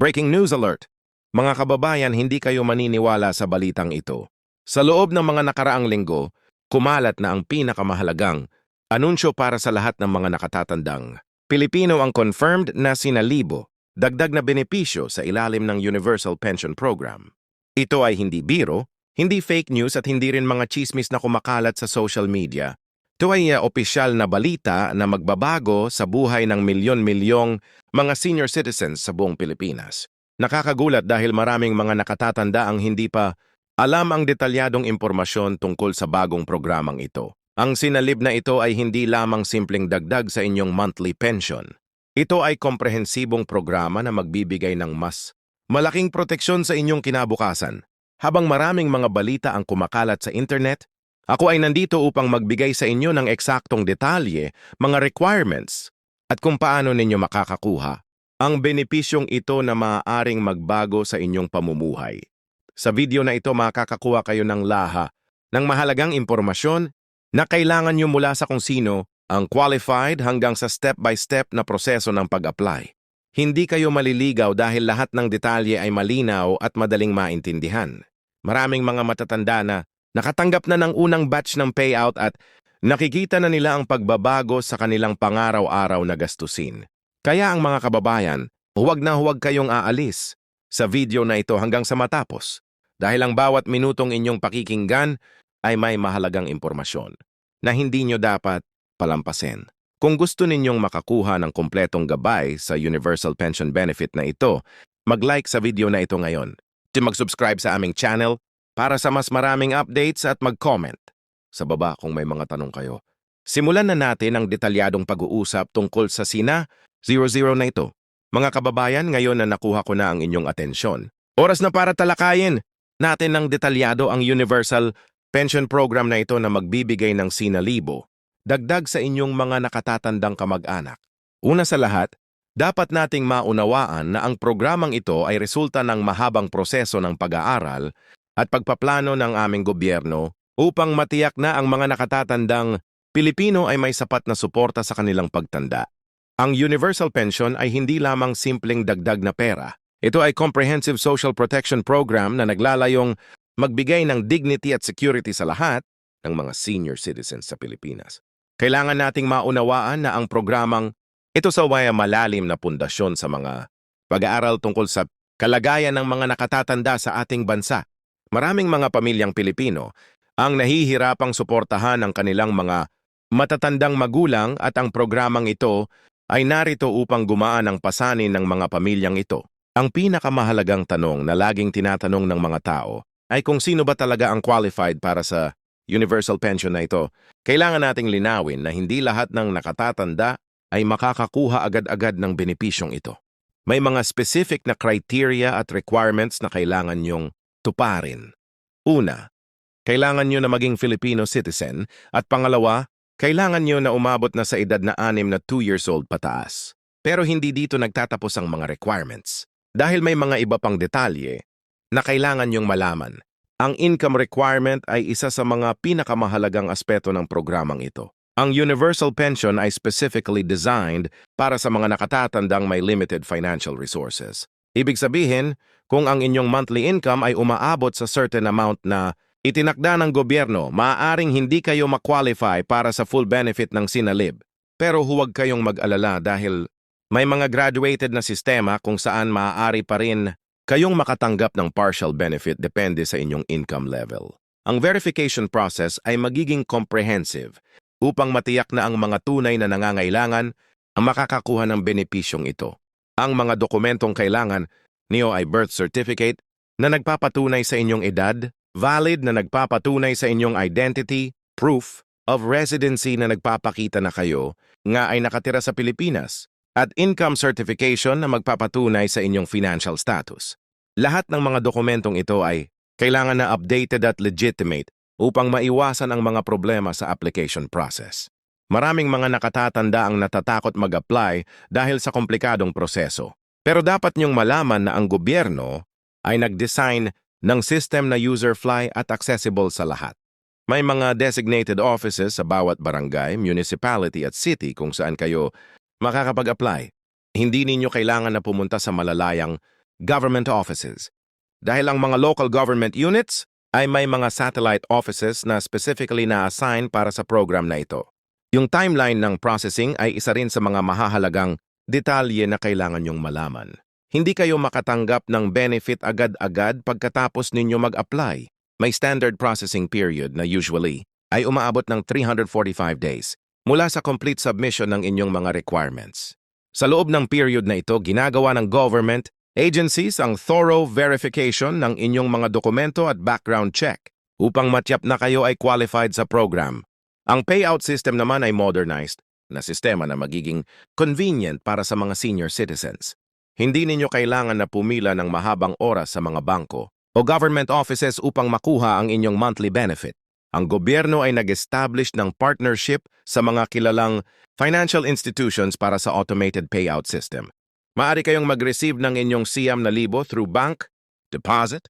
Breaking news alert! Mga kababayan, hindi kayo maniniwala sa balitang ito. Sa loob ng mga nakaraang linggo, kumalat na ang pinakamahalagang anunsyo para sa lahat ng mga nakatatandang. Pilipino ang confirmed na sinalibo, dagdag na benepisyo sa ilalim ng Universal Pension Program. Ito ay hindi biro, hindi fake news at hindi rin mga chismis na kumakalat sa social media. Ito ay uh, opisyal na balita na magbabago sa buhay ng milyon-milyong mga senior citizens sa buong Pilipinas. Nakakagulat dahil maraming mga nakatatanda ang hindi pa alam ang detalyadong impormasyon tungkol sa bagong programang ito. Ang sinalib na ito ay hindi lamang simpleng dagdag sa inyong monthly pension. Ito ay komprehensibong programa na magbibigay ng mas malaking proteksyon sa inyong kinabukasan. Habang maraming mga balita ang kumakalat sa internet, ako ay nandito upang magbigay sa inyo ng eksaktong detalye, mga requirements, at kung paano ninyo makakakuha ang benepisyong ito na maaaring magbago sa inyong pamumuhay. Sa video na ito makakakuha kayo ng laha ng mahalagang impormasyon na kailangan nyo mula sa kung sino ang qualified hanggang sa step-by-step na proseso ng pag-apply. Hindi kayo maliligaw dahil lahat ng detalye ay malinaw at madaling maintindihan. Maraming mga matatanda na nakatanggap na ng unang batch ng payout at nakikita na nila ang pagbabago sa kanilang pangaraw-araw na gastusin. Kaya ang mga kababayan, huwag na huwag kayong aalis sa video na ito hanggang sa matapos dahil ang bawat minutong inyong pakikinggan ay may mahalagang impormasyon na hindi nyo dapat palampasin. Kung gusto ninyong makakuha ng kompletong gabay sa Universal Pension Benefit na ito, mag-like sa video na ito ngayon. Mag-subscribe sa aming channel para sa mas maraming updates at mag-comment sa baba kung may mga tanong kayo. Simulan na natin ang detalyadong pag-uusap tungkol sa SINA 00 na ito. Mga kababayan, ngayon na nakuha ko na ang inyong atensyon. Oras na para talakayin natin ng detalyado ang Universal Pension Program na ito na magbibigay ng SINA libo, dagdag sa inyong mga nakatatandang kamag-anak. Una sa lahat, dapat nating maunawaan na ang programang ito ay resulta ng mahabang proseso ng pag-aaral at pagpaplano ng aming gobyerno upang matiyak na ang mga nakatatandang Pilipino ay may sapat na suporta sa kanilang pagtanda. Ang Universal Pension ay hindi lamang simpleng dagdag na pera. Ito ay Comprehensive Social Protection Program na naglalayong magbigay ng dignity at security sa lahat ng mga senior citizens sa Pilipinas. Kailangan nating maunawaan na ang programang ito sa waya malalim na pundasyon sa mga pag-aaral tungkol sa kalagayan ng mga nakatatanda sa ating bansa. Maraming mga pamilyang Pilipino ang nahihirapang suportahan ang kanilang mga matatandang magulang at ang programang ito ay narito upang gumaan ang pasanin ng mga pamilyang ito. Ang pinakamahalagang tanong na laging tinatanong ng mga tao ay kung sino ba talaga ang qualified para sa universal pension na ito. Kailangan nating linawin na hindi lahat ng nakatatanda ay makakakuha agad-agad ng benepisyong ito. May mga specific na criteria at requirements na kailangan nyong tuparin. Una, kailangan nyo na maging Filipino citizen at pangalawa, kailangan nyo na umabot na sa edad na anim na 2 years old pataas. Pero hindi dito nagtatapos ang mga requirements. Dahil may mga iba pang detalye na kailangan nyong malaman. Ang income requirement ay isa sa mga pinakamahalagang aspeto ng programang ito. Ang universal pension ay specifically designed para sa mga nakatatandang may limited financial resources. Ibig sabihin, kung ang inyong monthly income ay umaabot sa certain amount na itinakda ng gobyerno, maaaring hindi kayo makwalify para sa full benefit ng sinalib. Pero huwag kayong mag-alala dahil may mga graduated na sistema kung saan maaari pa rin kayong makatanggap ng partial benefit depende sa inyong income level. Ang verification process ay magiging comprehensive upang matiyak na ang mga tunay na nangangailangan ang makakakuha ng benepisyong ito. Ang mga dokumentong kailangan niyo ay birth certificate na nagpapatunay sa inyong edad, valid na nagpapatunay sa inyong identity, proof of residency na nagpapakita na kayo nga ay nakatira sa Pilipinas, at income certification na magpapatunay sa inyong financial status. Lahat ng mga dokumentong ito ay kailangan na updated at legitimate upang maiwasan ang mga problema sa application process. Maraming mga nakatatanda ang natatakot mag-apply dahil sa komplikadong proseso. Pero dapat niyong malaman na ang gobyerno ay nag-design ng system na user-fly at accessible sa lahat. May mga designated offices sa bawat barangay, municipality at city kung saan kayo makakapag-apply. Hindi ninyo kailangan na pumunta sa malalayang government offices. Dahil ang mga local government units ay may mga satellite offices na specifically na-assign para sa program na ito. Yung timeline ng processing ay isa rin sa mga mahahalagang detalye na kailangan nyong malaman. Hindi kayo makatanggap ng benefit agad-agad pagkatapos ninyo mag-apply. May standard processing period na usually ay umaabot ng 345 days mula sa complete submission ng inyong mga requirements. Sa loob ng period na ito, ginagawa ng government agencies ang thorough verification ng inyong mga dokumento at background check upang matyap na kayo ay qualified sa program. Ang payout system naman ay modernized na sistema na magiging convenient para sa mga senior citizens. Hindi ninyo kailangan na pumila ng mahabang oras sa mga bangko o government offices upang makuha ang inyong monthly benefit. Ang gobyerno ay nag-establish ng partnership sa mga kilalang financial institutions para sa automated payout system. Maari kayong mag-receive ng inyong siyam na libo through bank, deposit,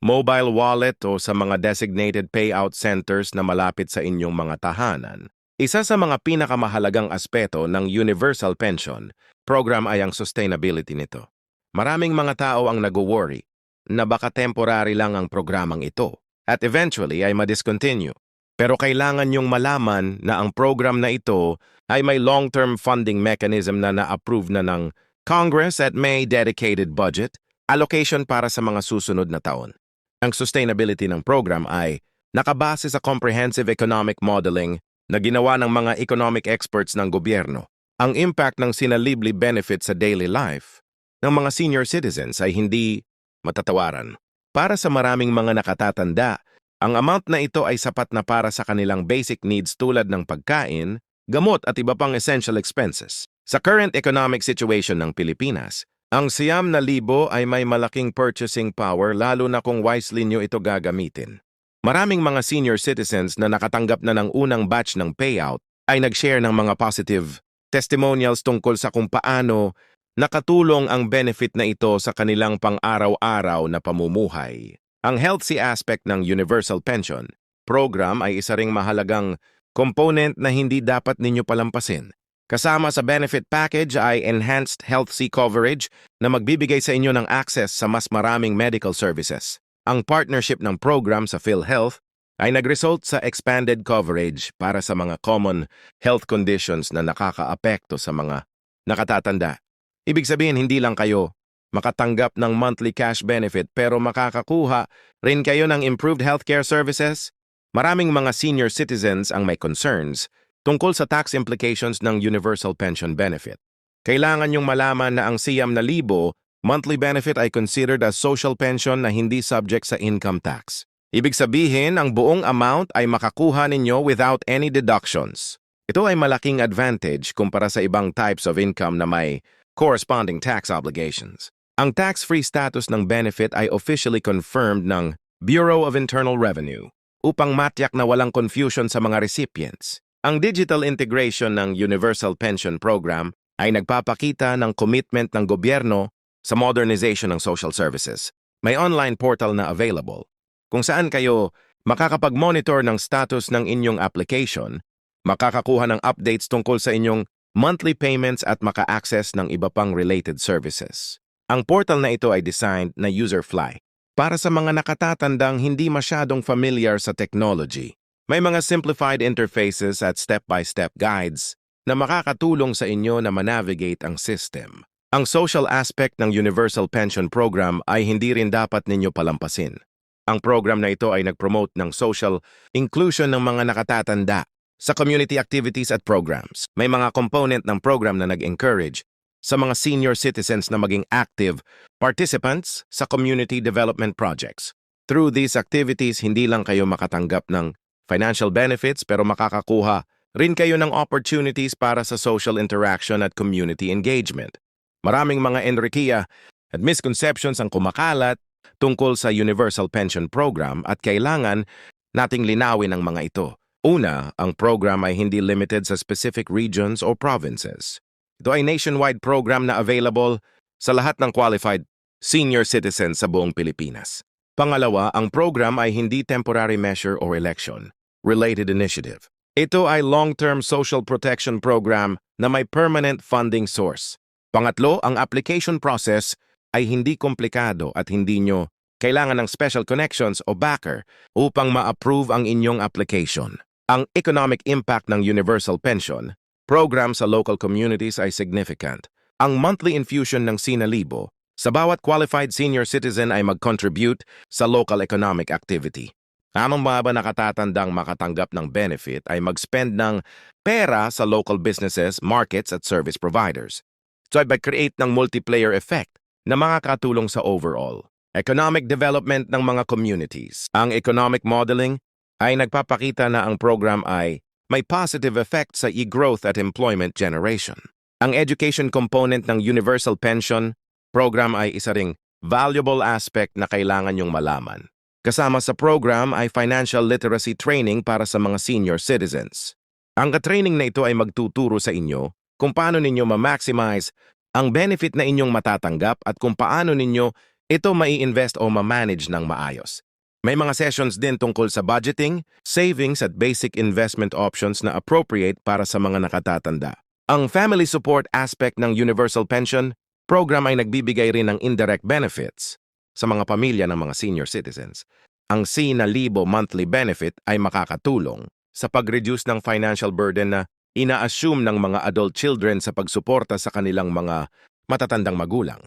mobile wallet o sa mga designated payout centers na malapit sa inyong mga tahanan. Isa sa mga pinakamahalagang aspeto ng universal pension program ay ang sustainability nito. Maraming mga tao ang nag-worry na baka temporary lang ang programang ito at eventually ay madiscontinue. Pero kailangan yung malaman na ang program na ito ay may long-term funding mechanism na na-approve na ng Congress at may dedicated budget allocation para sa mga susunod na taon. Ang sustainability ng program ay nakabase sa comprehensive economic modeling na ginawa ng mga economic experts ng gobyerno. Ang impact ng sinalibli benefit sa daily life ng mga senior citizens ay hindi matatawaran. Para sa maraming mga nakatatanda, ang amount na ito ay sapat na para sa kanilang basic needs tulad ng pagkain, gamot at iba pang essential expenses. Sa current economic situation ng Pilipinas, ang siyam na libo ay may malaking purchasing power lalo na kung wisely nyo ito gagamitin. Maraming mga senior citizens na nakatanggap na ng unang batch ng payout ay nag-share ng mga positive testimonials tungkol sa kung paano nakatulong ang benefit na ito sa kanilang pang-araw-araw na pamumuhay. Ang healthy aspect ng Universal Pension program ay isa ring mahalagang component na hindi dapat ninyo palampasin. Kasama sa benefit package ay enhanced health sea coverage na magbibigay sa inyo ng access sa mas maraming medical services. Ang partnership ng program sa PhilHealth ay nagresult sa expanded coverage para sa mga common health conditions na nakakaapekto sa mga nakatatanda. Ibig sabihin hindi lang kayo makatanggap ng monthly cash benefit pero makakakuha rin kayo ng improved healthcare services. Maraming mga senior citizens ang may concerns tungkol sa tax implications ng Universal Pension Benefit. Kailangan yung malaman na ang siyam na libo monthly benefit ay considered as social pension na hindi subject sa income tax. Ibig sabihin, ang buong amount ay makakuha ninyo without any deductions. Ito ay malaking advantage kumpara sa ibang types of income na may corresponding tax obligations. Ang tax-free status ng benefit ay officially confirmed ng Bureau of Internal Revenue upang matyak na walang confusion sa mga recipients. Ang digital integration ng Universal Pension Program ay nagpapakita ng commitment ng gobyerno sa modernization ng social services. May online portal na available kung saan kayo makakapag-monitor ng status ng inyong application, makakakuha ng updates tungkol sa inyong monthly payments at maka-access ng iba pang related services. Ang portal na ito ay designed na user-fly para sa mga nakatatandang hindi masyadong familiar sa technology. May mga simplified interfaces at step-by-step guides na makakatulong sa inyo na manavigate ang system. Ang social aspect ng Universal Pension Program ay hindi rin dapat ninyo palampasin. Ang program na ito ay nag-promote ng social inclusion ng mga nakatatanda sa community activities at programs. May mga component ng program na nag-encourage sa mga senior citizens na maging active participants sa community development projects. Through these activities, hindi lang kayo makatanggap ng financial benefits pero makakakuha rin kayo ng opportunities para sa social interaction at community engagement. Maraming mga enrikiya at misconceptions ang kumakalat tungkol sa Universal Pension Program at kailangan nating linawin ang mga ito. Una, ang program ay hindi limited sa specific regions or provinces. Ito ay nationwide program na available sa lahat ng qualified senior citizens sa buong Pilipinas. Pangalawa, ang program ay hindi temporary measure or election related initiative. Ito ay long-term social protection program na may permanent funding source. Pangatlo, ang application process ay hindi komplikado at hindi nyo kailangan ng special connections o backer upang ma-approve ang inyong application. Ang economic impact ng Universal Pension program sa local communities ay significant. Ang monthly infusion ng Sinalibo sa bawat qualified senior citizen ay mag-contribute sa local economic activity. Anong mga ba nakatatandang makatanggap ng benefit ay mag-spend ng pera sa local businesses, markets at service providers. So ay create ng multiplayer effect na makakatulong sa overall economic development ng mga communities. Ang economic modeling ay nagpapakita na ang program ay may positive effect sa e-growth at employment generation. Ang education component ng Universal Pension program ay isa ring valuable aspect na kailangan nyong malaman. Kasama sa program ay financial literacy training para sa mga senior citizens. Ang training na ito ay magtuturo sa inyo kung paano ninyo ma-maximize ang benefit na inyong matatanggap at kung paano ninyo ito mai-invest o ma-manage ng maayos. May mga sessions din tungkol sa budgeting, savings at basic investment options na appropriate para sa mga nakatatanda. Ang family support aspect ng Universal Pension program ay nagbibigay rin ng indirect benefits sa mga pamilya ng mga senior citizens. Ang C na libo monthly benefit ay makakatulong sa pag-reduce ng financial burden na ina-assume ng mga adult children sa pagsuporta sa kanilang mga matatandang magulang.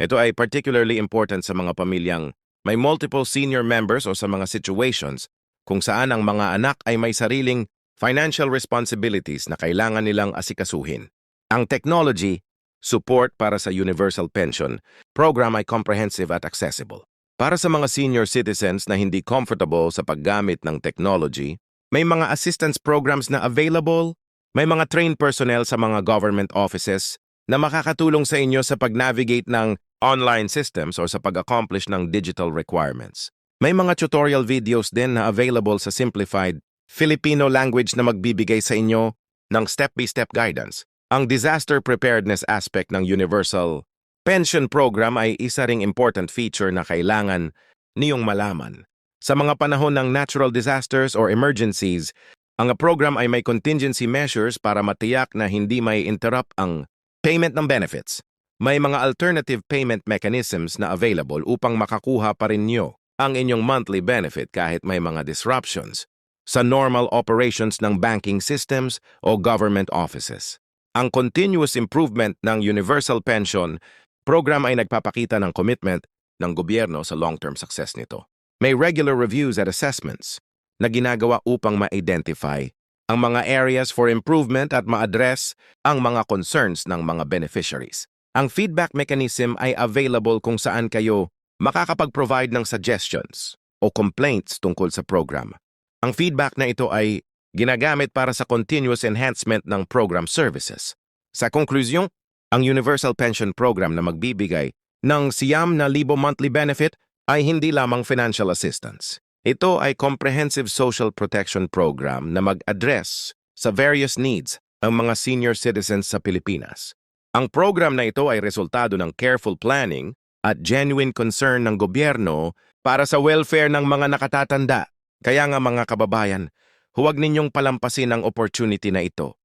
Ito ay particularly important sa mga pamilyang may multiple senior members o sa mga situations kung saan ang mga anak ay may sariling financial responsibilities na kailangan nilang asikasuhin. Ang technology, support para sa universal pension, program ay comprehensive at accessible. Para sa mga senior citizens na hindi comfortable sa paggamit ng technology, may mga assistance programs na available, may mga trained personnel sa mga government offices na makakatulong sa inyo sa pag-navigate ng online systems o sa pag-accomplish ng digital requirements. May mga tutorial videos din na available sa simplified Filipino language na magbibigay sa inyo ng step-by-step guidance. Ang disaster preparedness aspect ng Universal Pension Program ay isa ring important feature na kailangan niyong malaman. Sa mga panahon ng natural disasters or emergencies, ang program ay may contingency measures para matiyak na hindi may interrupt ang payment ng benefits. May mga alternative payment mechanisms na available upang makakuha pa rin nyo ang inyong monthly benefit kahit may mga disruptions sa normal operations ng banking systems o government offices. Ang continuous improvement ng Universal Pension program ay nagpapakita ng commitment ng gobyerno sa long-term success nito. May regular reviews at assessments na ginagawa upang ma-identify ang mga areas for improvement at ma-address ang mga concerns ng mga beneficiaries. Ang feedback mechanism ay available kung saan kayo makakapag-provide ng suggestions o complaints tungkol sa program. Ang feedback na ito ay ginagamit para sa continuous enhancement ng program services. Sa konklusyon, ang Universal Pension Program na magbibigay ng siyam na libo monthly benefit ay hindi lamang financial assistance. Ito ay comprehensive social protection program na mag-address sa various needs ng mga senior citizens sa Pilipinas. Ang program na ito ay resultado ng careful planning at genuine concern ng gobyerno para sa welfare ng mga nakatatanda. Kaya nga mga kababayan, huwag ninyong palampasin ang opportunity na ito.